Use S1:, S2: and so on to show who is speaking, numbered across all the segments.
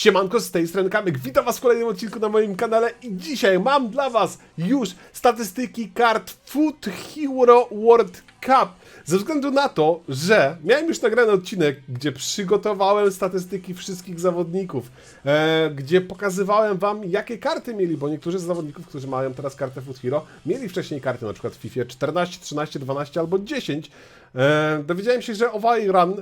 S1: Siemanko, z tej strony Kamyk, witam was w kolejnym odcinku na moim kanale i dzisiaj mam dla was już statystyki kart Food Hero World Cup. Ze względu na to, że miałem już nagrany odcinek, gdzie przygotowałem statystyki wszystkich zawodników, e, gdzie pokazywałem wam, jakie karty mieli, bo niektórzy z zawodników, którzy mają teraz kartę Food Hero, mieli wcześniej karty na przykład w FIFA 14, 13, 12 albo 10. E, dowiedziałem się, że Owajran e,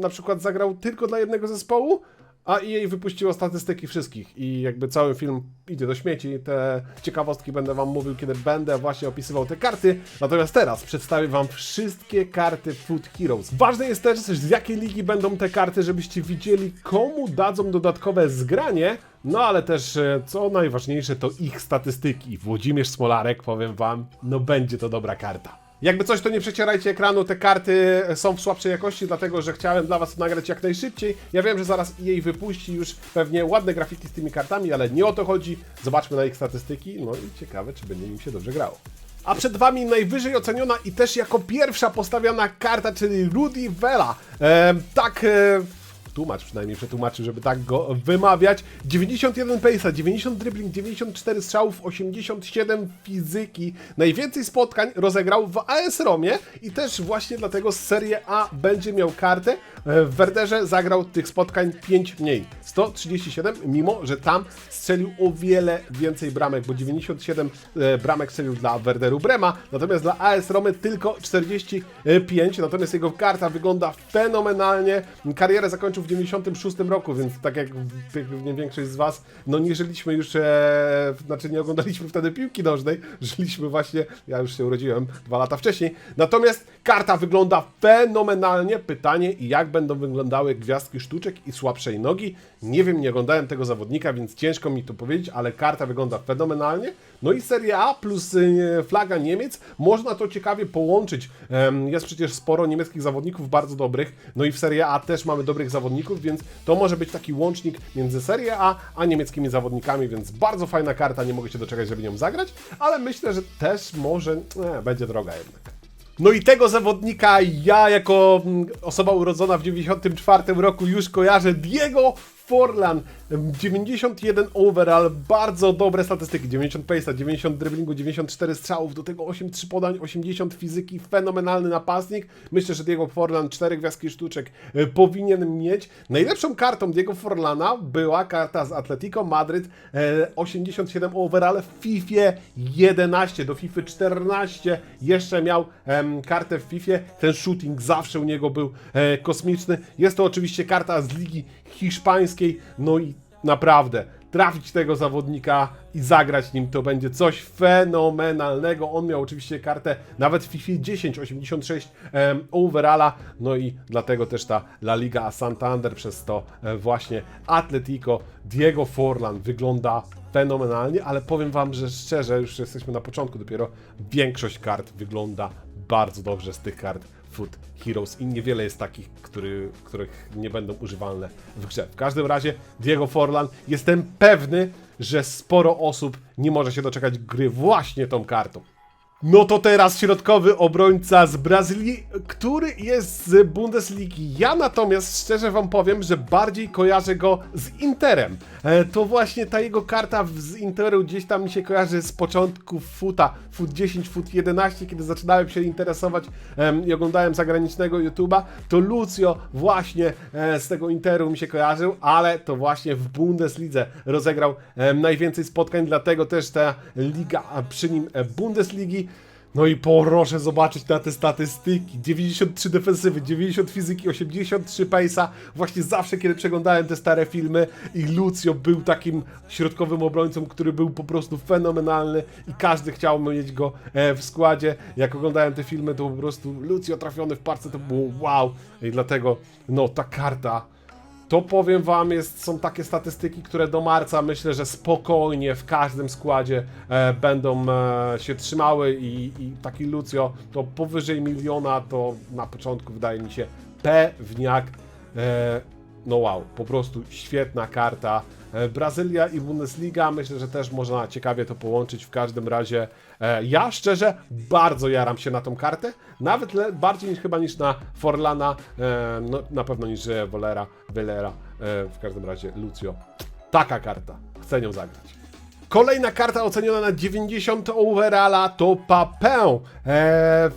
S1: na przykład zagrał tylko dla jednego zespołu, a EA wypuściło statystyki wszystkich i jakby cały film idzie do śmieci. Te ciekawostki będę wam mówił, kiedy będę właśnie opisywał te karty. Natomiast teraz przedstawię wam wszystkie karty Food Heroes. Ważne jest też, z jakiej ligi będą te karty, żebyście widzieli, komu dadzą dodatkowe zgranie. No ale też, e, co najważniejsze, to ich statystyki. Włodzimierz Smolarek, powiem wam, no będzie to dobra karta. Jakby coś, to nie przecierajcie ekranu, te karty są w słabszej jakości, dlatego że chciałem dla was nagrać jak najszybciej. Ja wiem, że zaraz jej wypuści już pewnie ładne grafiki z tymi kartami, ale nie o to chodzi. Zobaczmy na ich statystyki, no i ciekawe, czy będzie im się dobrze grało. A przed wami najwyżej oceniona i też jako pierwsza postawiona karta, czyli Rudy Vela. Ehm, tak... E tłumacz przynajmniej przetłumaczył, żeby tak go wymawiać. 91 pace'a, 90 dribbling, 94 strzałów, 87 fizyki. Najwięcej spotkań rozegrał w AS Romie i też właśnie dlatego z Serie A będzie miał kartę. W Werderze zagrał tych spotkań 5 mniej. 137, mimo że tam strzelił o wiele więcej bramek, bo 97 e, bramek strzelił dla Werderu Brema, natomiast dla AS Romy tylko 45, natomiast jego karta wygląda fenomenalnie. Karierę zakończył w 96 roku, więc tak jak pewnie większość z Was, no nie żyliśmy już, e, znaczy nie oglądaliśmy wtedy piłki nożnej, żyliśmy właśnie, ja już się urodziłem dwa lata wcześniej. Natomiast karta wygląda fenomenalnie. Pytanie, jak będą wyglądały gwiazdki sztuczek i słabszej nogi? Nie wiem, nie oglądałem tego zawodnika, więc ciężko mi to powiedzieć, ale karta wygląda fenomenalnie. No i Serie A plus e, flaga Niemiec, można to ciekawie połączyć. Jest przecież sporo niemieckich zawodników bardzo dobrych, no i w Serie A też mamy dobrych zawodników, więc to może być taki łącznik między Serie A a niemieckimi zawodnikami, więc bardzo fajna karta, nie mogę się doczekać, żeby nią zagrać, ale myślę, że też może e, będzie droga jednak. No i tego zawodnika ja jako mm, osoba urodzona w 94 roku już kojarzę Diego Forlan, 91 overall, bardzo dobre statystyki, 90 pace'a, 90 driblingu, 94 strzałów, do tego 8-3 podań, 80 fizyki, fenomenalny napastnik. Myślę, że Diego Forlan 4 gwiazdki sztuczek e, powinien mieć. Najlepszą kartą Diego Forlana była karta z Atletico Madryt, e, 87 overall w FIFA 11, do FIFA 14 jeszcze miał em, kartę w FIFA, ten shooting zawsze u niego był e, kosmiczny. Jest to oczywiście karta z Ligi Hiszpańskiej, no i naprawdę trafić tego zawodnika i zagrać nim to będzie coś fenomenalnego. On miał oczywiście kartę nawet w FIFA 10, 86 em, overalla, no i dlatego też ta La Liga Santander przez to e, właśnie Atletico Diego Forlan wygląda fenomenalnie, ale powiem wam, że szczerze, już jesteśmy na początku dopiero, większość kart wygląda bardzo dobrze z tych kart Food Heroes i niewiele jest takich, który, których nie będą używalne w grze. W każdym razie Diego Forlan, jestem pewny, że sporo osób nie może się doczekać gry właśnie tą kartą. No to teraz środkowy obrońca z Brazylii, który jest z Bundesligi. Ja natomiast szczerze wam powiem, że bardziej kojarzę go z Interem. E, to właśnie ta jego karta z Interu gdzieś tam mi się kojarzy z początku futa, fut 10, fut 11, kiedy zaczynałem się interesować i oglądałem zagranicznego YouTube'a, to Lucio właśnie e, z tego Interu mi się kojarzył, ale to właśnie w Bundeslidze rozegrał najwięcej spotkań, dlatego też ta liga, a przy nim e, Bundesligi no i proszę zobaczyć na te statystyki. 93 defensywy, 90 fizyki, 83 pace'a. Właśnie zawsze, kiedy przeglądałem te stare filmy i Lucio był takim środkowym obrońcą, który był po prostu fenomenalny i każdy chciał mieć go e, w składzie. Jak oglądałem te filmy, to po prostu Lucio trafiony w parce to było wow. I dlatego, no, ta karta to powiem wam, jest, są takie statystyki, które do marca myślę, że spokojnie w każdym składzie e, będą e, się trzymały i, i taki Lucio to powyżej miliona to na początku wydaje mi się pewniak. E, no wow, po prostu świetna karta. E, Brazylia i Bundesliga, myślę, że też można ciekawie to połączyć. W każdym razie e, ja szczerze bardzo jaram się na tą kartę, nawet bardziej niż chyba niż na Forlana, e, no, na pewno niż Wolera, Velera. E, w każdym razie Lucio Taka karta. Chcę nią zagrać. Kolejna karta oceniona na 90 overalla to Papin. Eee,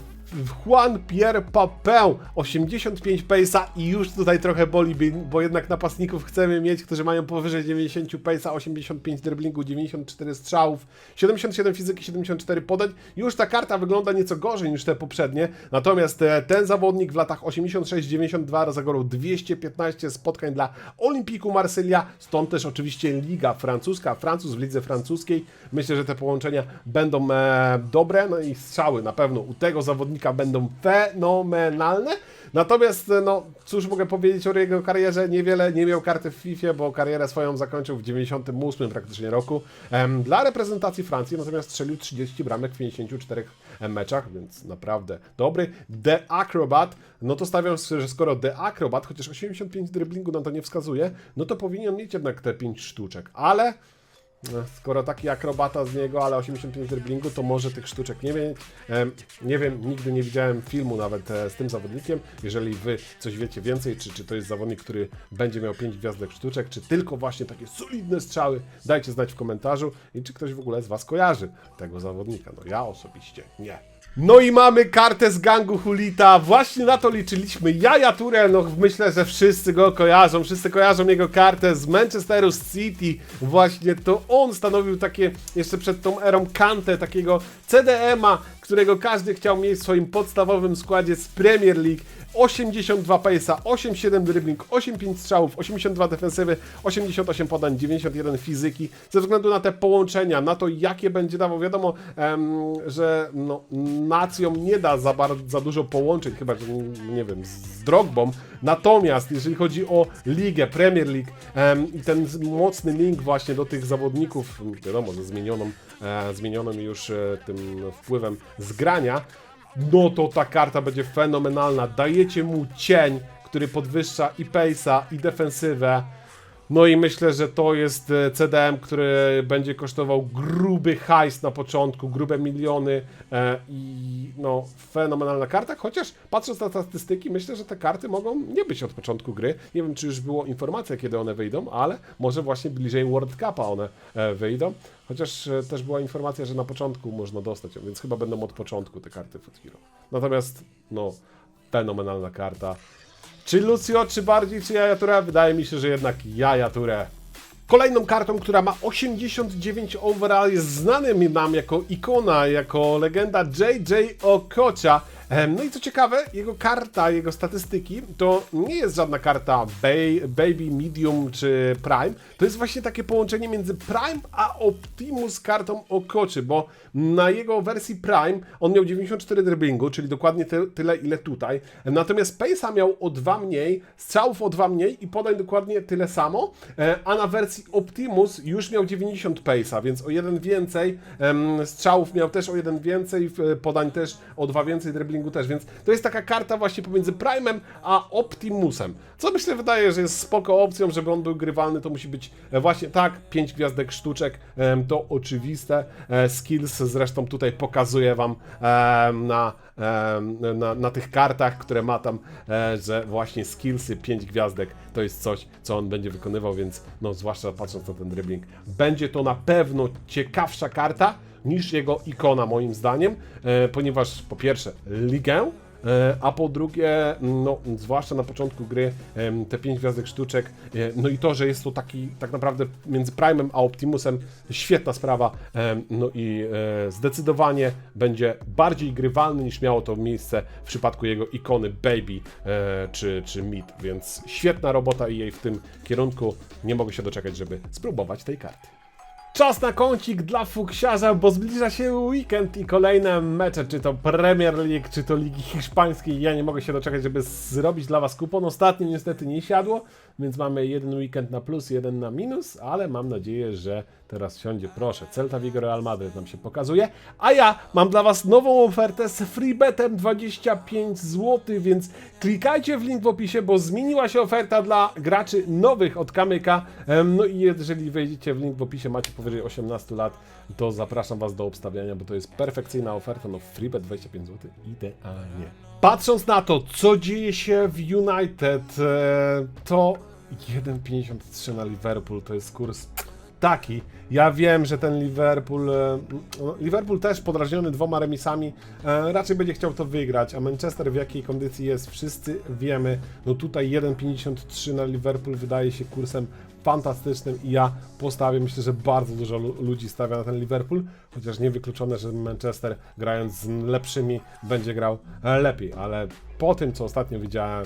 S1: Juan Pierre Papin, 85 pace'a i już tutaj trochę boli, bo jednak napastników chcemy mieć, którzy mają powyżej 90 pace'a, 85 driblingu, 94 strzałów, 77 fizyki, 74 podań. Już ta karta wygląda nieco gorzej niż te poprzednie, natomiast e, ten zawodnik w latach 86-92 zagrał 215 spotkań dla Olimpiku Marsylia, stąd też oczywiście Liga Francuska, Francuz w lidze francuskiej. Myślę, że te połączenia będą e, dobre, no i strzały na pewno u tego zawodnika będą fenomenalne. Natomiast, no, cóż mogę powiedzieć o jego karierze? Niewiele, nie miał karty w FIFA, bo karierę swoją zakończył w 98 praktycznie roku dla reprezentacji Francji, natomiast strzelił 30 bramek w 54 meczach, więc naprawdę dobry. The Acrobat, no to stawiam, że skoro The Acrobat, chociaż 85 driblingu nam to nie wskazuje, no to powinien mieć jednak te 5 sztuczek, ale Skoro taki akrobata z niego, ale 85 driblingu, to może tych sztuczek nie mieć. Em, Nie wiem, nigdy nie widziałem filmu nawet e, z tym zawodnikiem. Jeżeli wy coś wiecie więcej, czy, czy to jest zawodnik, który będzie miał 5 gwiazdek sztuczek, czy tylko właśnie takie solidne strzały, dajcie znać w komentarzu i czy ktoś w ogóle z was kojarzy tego zawodnika. No ja osobiście nie. No i mamy kartę z gangu Hulita. Właśnie na to liczyliśmy. Jaja Turel, no myślę, że wszyscy go kojarzą. Wszyscy kojarzą jego kartę z Manchesteru City. Właśnie to on stanowił takie, jeszcze przed tą erą Kante, takiego CDM-a, którego każdy chciał mieć w swoim podstawowym składzie z Premier League. 82 pace'a, 87 dribbling, 85 strzałów, 82 defensywy, 88 podań, 91 fizyki. Ze względu na te połączenia, na to jakie będzie dawał, wiadomo, em, że no, nie da za, bardzo, za dużo połączeń, chyba że nie wiem, z Drogbą. Natomiast jeżeli chodzi o ligę, Premier League i ten mocny link właśnie do tych zawodników, wiadomo, ze zmienioną, e, zmienionym już e, tym wpływem zgrania, no to ta karta będzie fenomenalna. Dajecie mu cień, który podwyższa i pace'a, i defensywę. No i myślę, że to jest e, CDM, który będzie kosztował gruby hajs na początku, grube miliony e, i no fenomenalna karta, chociaż patrząc na statystyki, myślę, że te karty mogą nie być od początku gry. Nie wiem, czy już było informacja, kiedy one wyjdą, ale może właśnie bliżej World Cupa one e, wyjdą. Chociaż też była informacja, że na początku można dostać więc chyba będą od początku te karty Foot Hero. Natomiast, no, fenomenalna karta. Czy Lucio, czy bardziej, czy Jaja Touré? Wydaje mi się, że jednak Jaja Touré. Kolejną kartą, która ma 89 overall, jest znany nam jako ikona, jako legenda JJ Okocha. No i co ciekawe, jego karta, jego statystyki to nie jest żadna karta ba- Baby, Medium czy Prime. To jest właśnie takie połączenie między Prime a Optimus kartą Okoczy, bo na jego wersji Prime on miał 94 dribblingu, czyli dokładnie ty, tyle ile tutaj. Natomiast Pace'a miał o 2 mniej, strzałów o 2 mniej i podań dokładnie tyle samo, a na wersji Optimus już miał 90 Pace'a, więc o jeden więcej, strzałów miał też o jeden więcej, podań też o 2 więcej, dribblingu też, więc to jest taka karta właśnie pomiędzy Prime'em a Optimusem. Co myślę wydaje, że jest spoko opcją, żeby on był grywalny, to musi być e, właśnie tak, 5 gwiazdek sztuczek, to oczywiste. E, Skills zresztą tutaj pokazuję Wam na, na, na tych kartach, które ma tam, e, że właśnie skillsy 5 gwiazdek to jest coś, co on będzie wykonywał, więc no zwłaszcza patrząc na ten dribbling, będzie to na pewno ciekawsza karta niż jego ikona moim zdaniem, e, ponieważ po pierwsze ligę, A po drugie, no, zwłaszcza na początku gry, te 5 gwiazdek sztuczek, e, no i to, że jest to taki tak naprawdę między Prime'em a Optimusem, świetna sprawa, no i e, zdecydowanie będzie bardziej grywalny niż miało to miejsce w przypadku jego ikony Baby e, czy, czy Mid, więc świetna robota i jej w tym kierunku. Nie mogę się doczekać, żeby spróbować tej karty. Czas na kącik dla fuksiarza, bo zbliża się weekend i kolejne mecze, czy to Premier League, czy to Ligi Hiszpańskiej. Ja nie mogę się doczekać, żeby zrobić dla Was kupon. Ostatnio niestety nie siadło, więc mamy jeden weekend na plus, jeden na minus, ale mam nadzieję, że teraz siądzie. Proszę, Celta Vigo Real Madrid nam się pokazuje. A ja mam dla Was nową ofertę z freebetem 25 zł, więc klikajcie w link w opisie, bo zmieniła się oferta dla graczy nowych od Kamyka. No i jeżeli wejdziecie w link w opisie, macie powyżej 18 lat, to zapraszam Was do obstawiania, bo to jest perfekcyjna oferta. No freebet 25 zł, idealnie. Patrząc na to, co dzieje się w United, e, to 1,53 na Liverpool to jest kurs taki. Ja wiem, że ten Liverpool. e, no, Liverpool też podrażniony dwoma remisami, e, raczej będzie chciał to wygrać. A Manchester w jakiej kondycji jest, wszyscy wiemy. No tutaj 1,53 na Liverpool wydaje się kursem fantastycznym i ja postawię. Myślę, że bardzo dużo lu- ludzi stawia na ten Liverpool, chociaż niewykluczone, że Manchester grając z lepszymi będzie grał lepiej, ale po tym, co ostatnio widziałem,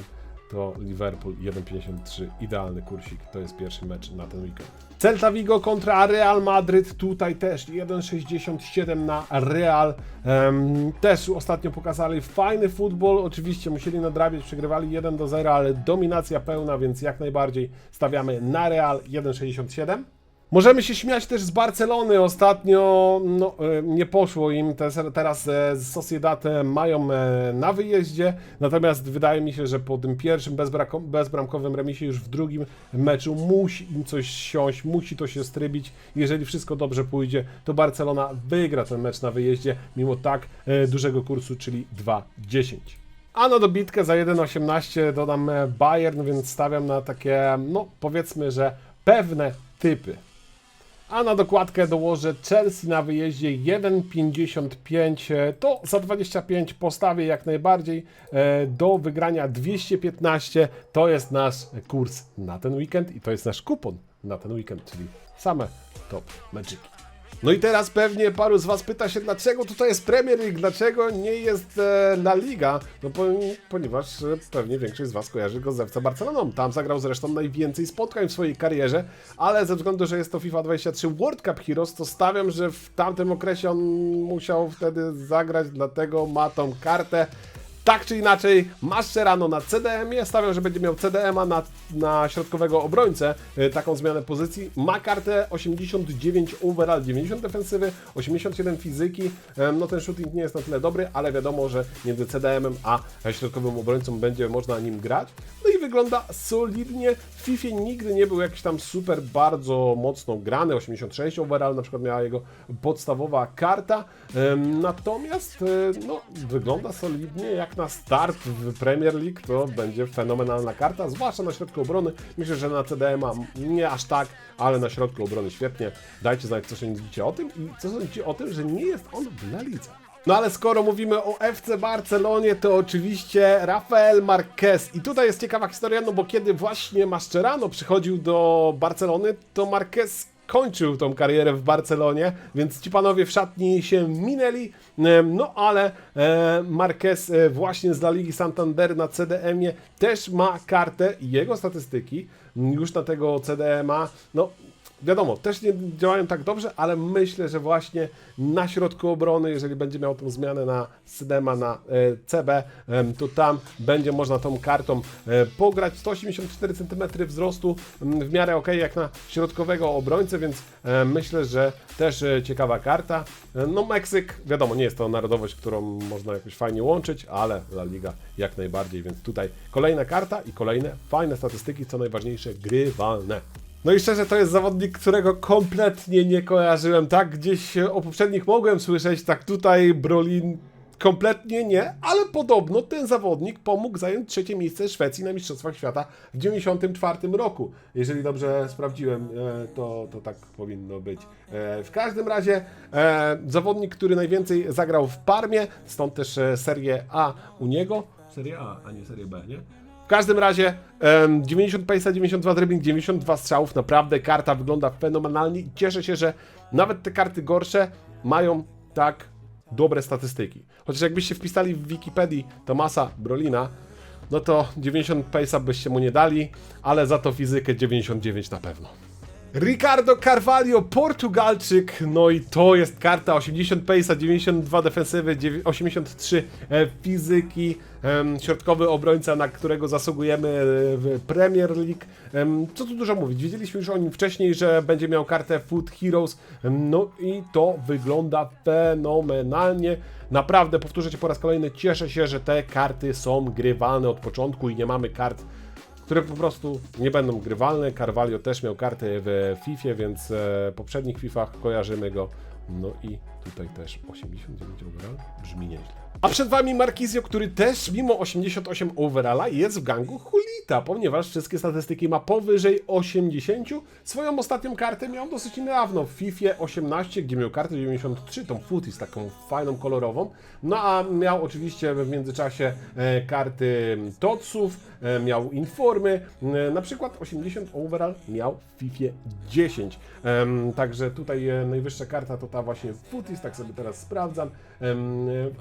S1: to Liverpool 1,53 idealny kursik. To jest pierwszy mecz na ten weekend. Celta Vigo kontra Real Madryt. Tutaj też 1,67 na Real. Em, też ostatnio pokazali fajny futbol. Oczywiście musieli nadrabiać, przegrywali 1 do 0, ale dominacja pełna, więc jak najbardziej stawiamy na Real 1,67. Możemy się śmiać też z Barcelony. Ostatnio no, e, nie poszło im. Te- Teraz e, z Sociedad e, mają na wyjeździe. Natomiast wydaje mi się, że po tym pierwszym bezbramkowym remisie już w drugim meczu musi im coś siąść, musi to się strybić. Jeżeli wszystko dobrze pójdzie, to Barcelona wygra ten mecz na wyjeździe, mimo tak dużego kursu, czyli 2,10. A na dobitkę za 1,18 dodam Bayern, więc stawiam na takie, no powiedzmy, że pewne typy. A na dokładkę dołożę Chelsea na wyjeździe 1,55. e, To za 25 postawię jak najbardziej. e, Do wygrania 215 to jest nasz kurs na ten weekend i to jest nasz kupon na ten weekend, czyli same top magici. No i teraz pewnie paru z Was pyta się, dlaczego tutaj jest Premier League, dlaczego nie jest e, La Liga? No po, ponieważ e, pewnie większość z Was kojarzy go z FC Barceloną. Tam zagrał zresztą najwięcej spotkań w swojej karierze, ale ze względu, że jest to FIFA 23 World Cup Heroes, to stawiam, że w tamtym okresie on musiał wtedy zagrać, dlatego ma tą kartę. Tak czy inaczej, Mascherano na CDM-ie, stawiam, że będzie miał CDM-a na, na środkowego obrońcę, y, taką zmianę pozycji. Ma kartę 89 overall, 90 defensywy, 87 fizyki. No ten shooting nie jest na tyle dobry, ale wiadomo, że między CDM-em a środkowym obrońcą będzie można nim grać. No wygląda solidnie. W FIFA nigdy nie był jakiś tam super bardzo mocno grany, 86 overall na przykład miała jego podstawowa karta. Natomiast e, no, wygląda solidnie jak na start w Premier League to będzie fenomenalna karta, zwłaszcza na środku obrony. Myślę, że na CDM-a nie aż tak, ale na środku obrony świetnie. Dajcie znać, co sądzicie o tym i co sądzicie o tym, że nie jest on w La. No ale skoro mówimy o FC Barcelonie, to oczywiście Rafael Marquez. I tutaj jest ciekawa historia, no bo kiedy właśnie Mascherano przychodził do Barcelony, to Marquez kończył tą karierę w Barcelonie, więc ci panowie w szatni się minęli, no ale e, Marquez e, właśnie z La Ligi Santander na CDM-ie też ma kartę jego statystyki już na tego CDM-a, no wiadomo, też nie działają tak dobrze, ale myślę, że właśnie na środku obrony, jeżeli będzie miał tą zmianę na Sydema, na e, CB, to tam będzie można tą kartą e, pograć. 184 cm wzrostu, w miarę ok jak na środkowego obrońcę, więc e, myślę, że też ciekawa karta. No Meksyk, wiadomo, nie jest to narodowość, którą można jakoś fajnie łączyć, ale La Liga jak najbardziej, więc tutaj kolejna karta i kolejne fajne statystyki, co najważniejsze, grywalne. No i szczerze, to jest zawodnik, którego kompletnie nie kojarzyłem, tak? Gdzieś o poprzednich mogłem słyszeć, tak tutaj Brolin kompletnie nie, ale podobno ten zawodnik pomógł zająć trzecie miejsce Szwecji na Mistrzostwach Świata w 1994 roku. Jeżeli dobrze sprawdziłem, e, to, to tak powinno być. E, W każdym razie e, zawodnik, który najwięcej zagrał w Parmie, stąd też Serie A u niego. Serie A, a nie Serie B, nie? Każdym razie em, 90 pace'a, 92 dribbling, 92 strzałów, naprawdę karta wygląda fenomenalnie i cieszę się, że nawet te karty gorsze mają tak dobre statystyki. Chociaż jakbyście wpisali w Wikipedii Tomasa Brolina, no to 90 pace'a byście mu nie dali, ale za to fizykę 99 na pewno. Ricardo Carvalho, Portugalczyk, no i to jest karta 80 pace'a, 92 defensywy, dziewię- 83 e, fizyki, środkowy obrońca, na którego zasługujemy e, w Premier League. Co tu dużo mówić, wiedzieliśmy już o nim wcześniej, że będzie miał kartę Foot Heroes, no i to wygląda fenomenalnie. Naprawdę, powtórzę cię po raz kolejny, cieszę się, że te karty są grywalne od początku i nie mamy kart które po prostu nie będą grywalne. Carvalho też miał karty w FIFA, więc e, w poprzednich FIFach kojarzymy go. No i tutaj też 89 overall brzmi nieźle. A przed wami Markizio, który też mimo 88 overalla jest w gangu Hulita, ponieważ wszystkie statystyki ma powyżej 80. Swoją ostatnią kartę miał dosyć niedawno w FIFA 18, gdzie miał kartę 93, tą z taką fajną kolorową. No a miał oczywiście w międzyczasie e, karty Totsów, e, miał informy, e, na przykład 80 overall miał w FIFA 10. Em, także tutaj najwyższa karta to ta właśnie Footies, tak sobie teraz sprawdzam.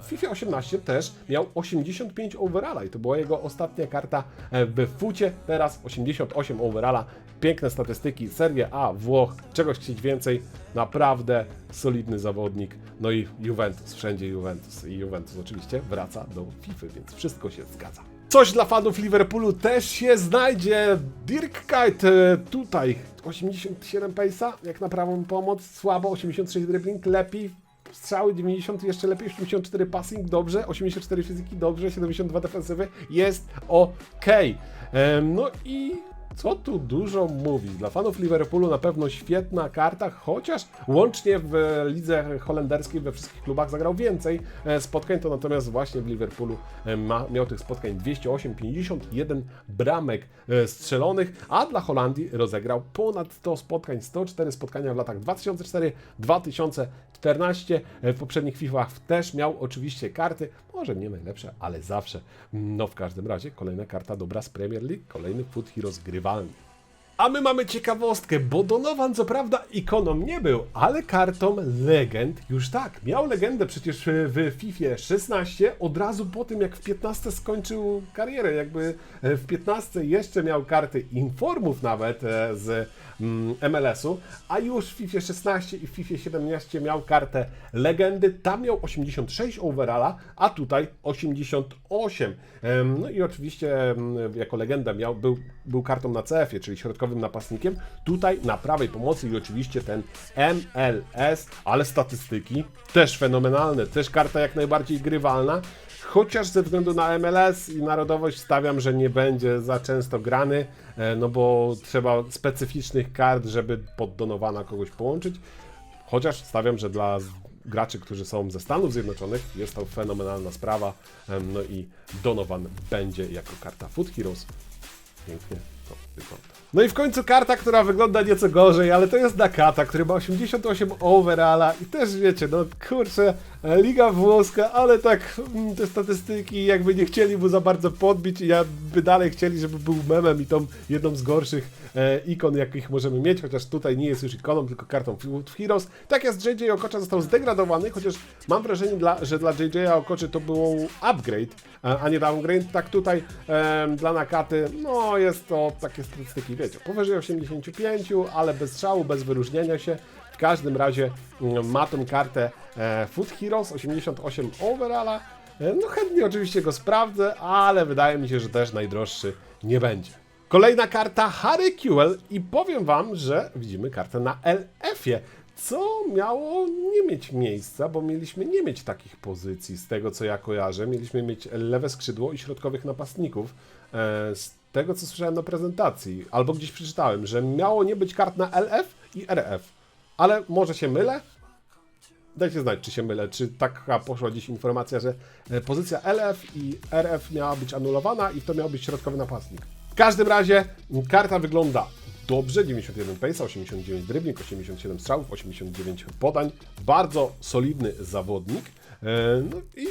S1: W FIFA 18 też miał 85 overalla i to była jego ostatnia karta e, w fucie, teraz 88 overalla. Piękne statystyki, Serie A, Włoch, czegoś chcieć więcej, naprawdę solidny zawodnik. No i Juventus, wszędzie Juventus. I Juventus oczywiście wraca do FIFA, więc wszystko się zgadza. Coś dla fanów Liverpoolu też się znajdzie. Dirk Kuyt e, tutaj 87 pace'a, jak na prawą pomoc, słabo, 86 dribbling, lepiej, strzały 90 jeszcze lepiej, 84 passing, dobrze, 84 fizyki, dobrze, 72 defensywy, jest ok. No i co tu dużo mówić. Dla fanów Liverpoolu na pewno świetna karta, chociaż łącznie w lidze holenderskiej we wszystkich klubach zagrał więcej e, spotkań, to natomiast właśnie w Liverpoolu e, ma, miał tych spotkań 208, 51 bramek e, strzelonych, a dla Holandii rozegrał ponad 100 spotkań, 104 spotkania w latach 2004-2014. E, W poprzednich FIFAch też miał oczywiście karty, może nie najlepsze, ale zawsze. No w każdym razie kolejna karta dobra z Premier League, kolejny Foot Heroes A my mamy ciekawostkę, bo Donovan co prawda ikoną nie był, ale kartą legend już tak. Miał legendę przecież w FIFA 16, od razu po tym jak w 15 skończył karierę. Jakby e, w 15 jeszcze miał karty informów nawet e, z mm, MLS-u, a już w FIFA 16 i w FIFA 17 miał kartę legendy. Tam miał 86 overalla, a tutaj 88. Em, No i oczywiście jako legenda miał, był, był kartą na CF-ie, czyli środkowym napastnikiem. Tutaj na prawej pomocy i oczywiście ten MLS, ale statystyki też fenomenalne, też karta jak najbardziej grywalna. Chociaż ze względu na MLS i narodowość stawiam, że nie będzie za często grany, e, no bo trzeba specyficznych kart, żeby pod Donowana kogoś połączyć. Chociaż stawiam, że dla graczy, którzy są ze Stanów Zjednoczonych, jest to fenomenalna sprawa. No i Donovan będzie jako karta Foot Heroes. Pięknie to. No i w końcu karta, która wygląda nieco gorzej, ale to jest Nakata, który ma 88 overalla i też wiecie, no kurczę, e, Liga Włoska, ale tak mm, te statystyki jakby nie chcieli mu za bardzo podbić i ja by dalej chcieli, żeby był memem i tą jedną z gorszych e, ikon, jakich możemy mieć, chociaż tutaj nie jest już ikoną, tylko kartą Foot Heroes. Tak jest, JJ Okocza został zdegradowany, chociaż mam wrażenie, dla, że dla JJ Okoczy to był upgrade, a nie downgrade. Tak tutaj em, dla Nakaty, no jest to takie statystyki, wiecie, powyżej 85, ale bez strzału, bez wyróżnienia się. W każdym razie mm, ma tą kartę e, Foot Heroes, 88 overalla. E, No chętnie oczywiście go sprawdzę, ale wydaje mi się, że też najdroższy nie będzie. Kolejna karta Harry Kewell i powiem wam, że widzimy kartę na LF-ie, co miało nie mieć miejsca, bo mieliśmy nie mieć takich pozycji z tego co ja kojarzę. Mieliśmy mieć lewe skrzydło i środkowych napastników. E, z tego co słyszałem na prezentacji, albo gdzieś przeczytałem, że miało nie być kart na LF i RF. Ale może się mylę, Dajcie znać, czy się mylę, czy taka poszła dziś informacja, że e, pozycja LF i RF miała być anulowana i to miał być środkowy napastnik. W każdym razie karta wygląda dobrze, 91 pace, 89 dribbling, 87 strzałów, 89 podań, bardzo solidny zawodnik, e, no i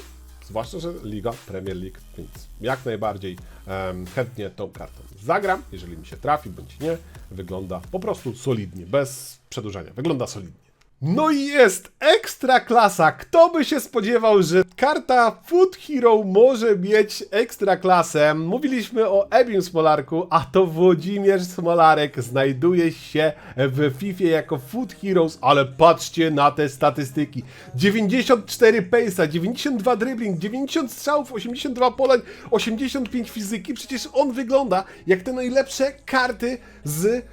S1: zwłaszcza, że Liga Premier League, więc jak najbardziej em, chętnie tą kartą zagram, jeżeli mi się trafi, bądź nie, wygląda po prostu solidnie, bez przedłużania, wygląda solidnie. No i jest ekstra klasa. Kto by się spodziewał, że karta Food Hero może mieć ekstra klasę? Mówiliśmy o Ebim Smolarku, a to Włodzimierz Smolarek znajduje się w FIFA jako Food Heroes, ale patrzcie na te statystyki. 94 pace'a, 92 dribbling, 90 strzałów, 82 polań, 85 fizyki. Przecież on wygląda jak te najlepsze karty z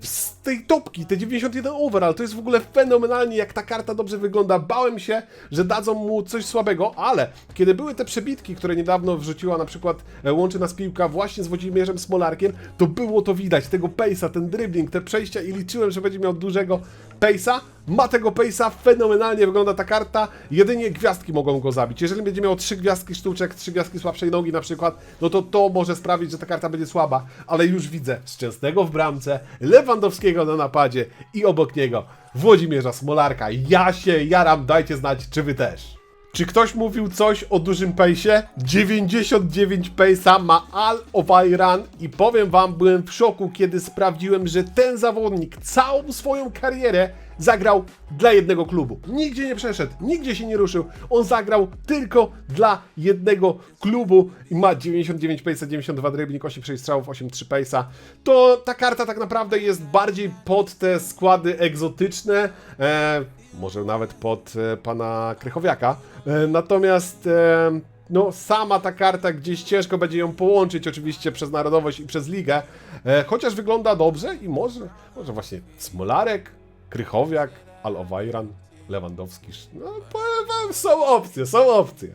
S1: z tej topki, te 91 overall, to jest w ogóle fenomenalnie, jak ta karta dobrze wygląda. Bałem się, że dadzą mu coś słabego, ale kiedy były te przebitki, które niedawno wrzuciła na przykład e, Łączy Nas Piłka właśnie z Włodzimierzem Smolarkiem, to było to widać, tego pace'a, ten dribbling, te przejścia i liczyłem, że będzie miał dużego Pace'a, ma tego Pace'a, fenomenalnie wygląda ta karta, jedynie gwiazdki mogą go zabić. Jeżeli będzie miał trzy gwiazdki sztuczek, trzy gwiazdki słabszej nogi na przykład, no to to może sprawić, że ta karta będzie słaba, ale już widzę Szczęsnego w bramce, Lewandowskiego na napadzie i obok niego Włodzimierza Smolarka. Ja się jaram, dajcie znać, czy wy też. Czy ktoś mówił coś o dużym pace'ie? 99 pace'a ma Al Ovairan i powiem wam, byłem w szoku, kiedy sprawdziłem, że ten zawodnik całą swoją karierę zagrał dla jednego klubu. Nigdzie nie przeszedł, nigdzie się nie ruszył. On zagrał tylko dla jednego klubu i ma 99 pace'a, 92 dribbling, 8 strzałów, 8-3 pace'a. To ta karta tak naprawdę jest bardziej pod te składy egzotyczne. E, może nawet pod e, pana Krychowiaka. E, natomiast e, no, sama ta karta gdzieś ciężko będzie ją połączyć, oczywiście przez narodowość i przez ligę. Chociaż wygląda dobrze i może, może właśnie Smolarek, Krychowiak, Al-Owajran, Lewandowski. No, są opcje, są opcje.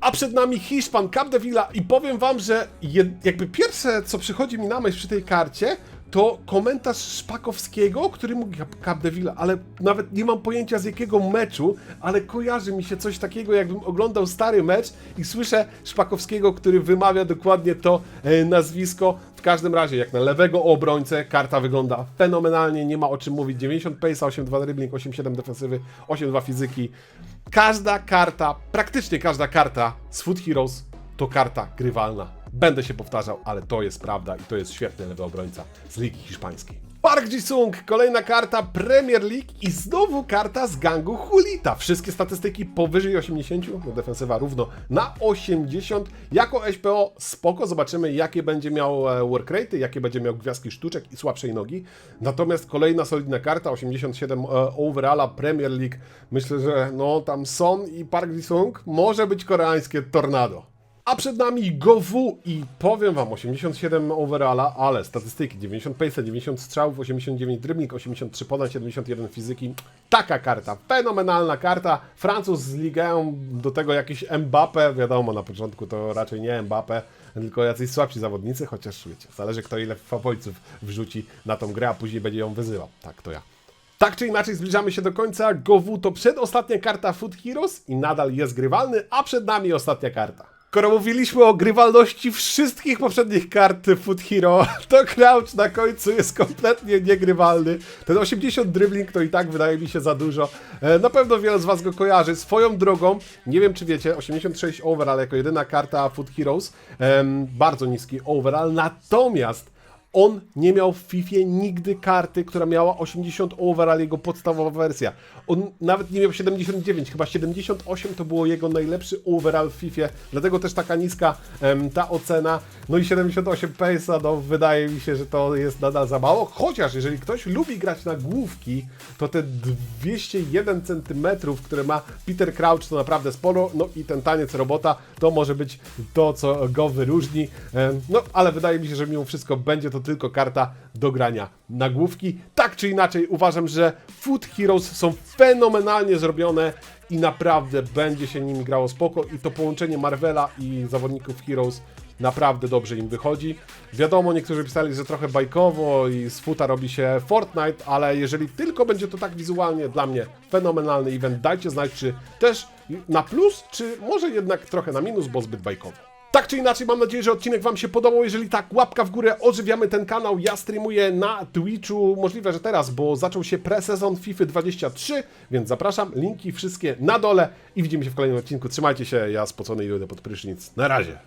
S1: A przed nami Hiszpan, Capdevila i powiem wam, że jed, jakby pierwsze, co przychodzi mi na myśl przy tej karcie, to komentarz Szpakowskiego, który mówi Capdevila, ale nawet nie mam pojęcia z jakiego meczu, ale kojarzy mi się coś takiego, jakbym oglądał stary mecz i słyszę Szpakowskiego, który wymawia dokładnie to e, nazwisko. W każdym razie, jak na lewego obrońcę, karta wygląda fenomenalnie, nie ma o czym mówić. 90 pace, 8-2 dribbling, 8-7 defensywy, 8-2 fizyki. Każda karta, praktycznie każda karta z Foot Heroes to karta grywalna. Będę się powtarzał, ale to jest prawda i to jest świetny lewy obrońca z Ligi Hiszpańskiej. Park Ji-sung, kolejna karta Premier League i znowu karta z gangu Hulita. Wszystkie statystyki powyżej 80, no defensywa równo na 80. Jako SPO spoko, zobaczymy jakie będzie miał e, work rate, jakie będzie miał gwiazdki sztuczek i słabszej nogi. Natomiast kolejna solidna karta, 87 e, overalla Premier League. Myślę, że no tam Son i Park Ji-sung może być koreańskie tornado. A przed nami GoWu i powiem wam 87 overalla, ale statystyki 90 pace, 90 strzałów, 89 dribbling, 83 podań, 71 fizyki. Taka karta, fenomenalna karta. Francuz z ligą, do tego jakiś Mbappe, wiadomo na początku to raczej nie Mbappe, tylko jacyś słabsi zawodnicy, chociaż wiecie, zależy kto ile faworytów wrzuci na tą grę, a później będzie ją wyzywał. Tak to ja. Tak czy inaczej zbliżamy się do końca. GoWu to przedostatnia karta Foot Heroes i nadal jest grywalny, a przed nami ostatnia karta. Skoro mówiliśmy o grywalności wszystkich poprzednich kart Foot Hero, to Crouch na końcu jest kompletnie niegrywalny. Ten 80 dribbling to i tak wydaje mi się za dużo. E, Na pewno wiele z Was go kojarzy. Swoją drogą, nie wiem czy wiecie, 86 overall jako jedyna karta Foot Heroes. Bardzo niski overall, natomiast on nie miał w FIFA nigdy karty, która miała 80 overall, jego podstawowa wersja. On nawet nie miał 79, chyba 78 to było jego najlepszy overall w FIFA, dlatego też taka niska ta ocena. No i 78 pace'a, no wydaje mi się, że to jest nadal za mało. Chociaż jeżeli ktoś lubi grać na główki, to te 201 cm, które ma Peter Crouch, to naprawdę sporo. No i ten taniec robota to może być to, co go wyróżni. No ale wydaje mi się, że mimo wszystko będzie to tylko karta do grania na główki. Tak czy inaczej, uważam, że Foot Heroes są fenomenalnie zrobione i naprawdę będzie się nimi grało spoko. I to połączenie Marvela i zawodników Heroes naprawdę dobrze im wychodzi. Wiadomo, niektórzy pisali, że trochę bajkowo i z futa robi się Fortnite, ale jeżeli tylko będzie to tak wizualnie, dla mnie fenomenalny event, dajcie znać, czy też na plus, czy może jednak trochę na minus, bo zbyt bajkowo. Tak czy inaczej, mam nadzieję, że odcinek Wam się podobał. Jeżeli tak, łapka w górę, ożywiamy ten kanał. Ja streamuję na Twitchu, możliwe, że teraz, bo zaczął się presezon FIFA 23, więc zapraszam. Linki wszystkie na dole i widzimy się w kolejnym odcinku. Trzymajcie się, ja spocony i idę pod prysznic. Na razie.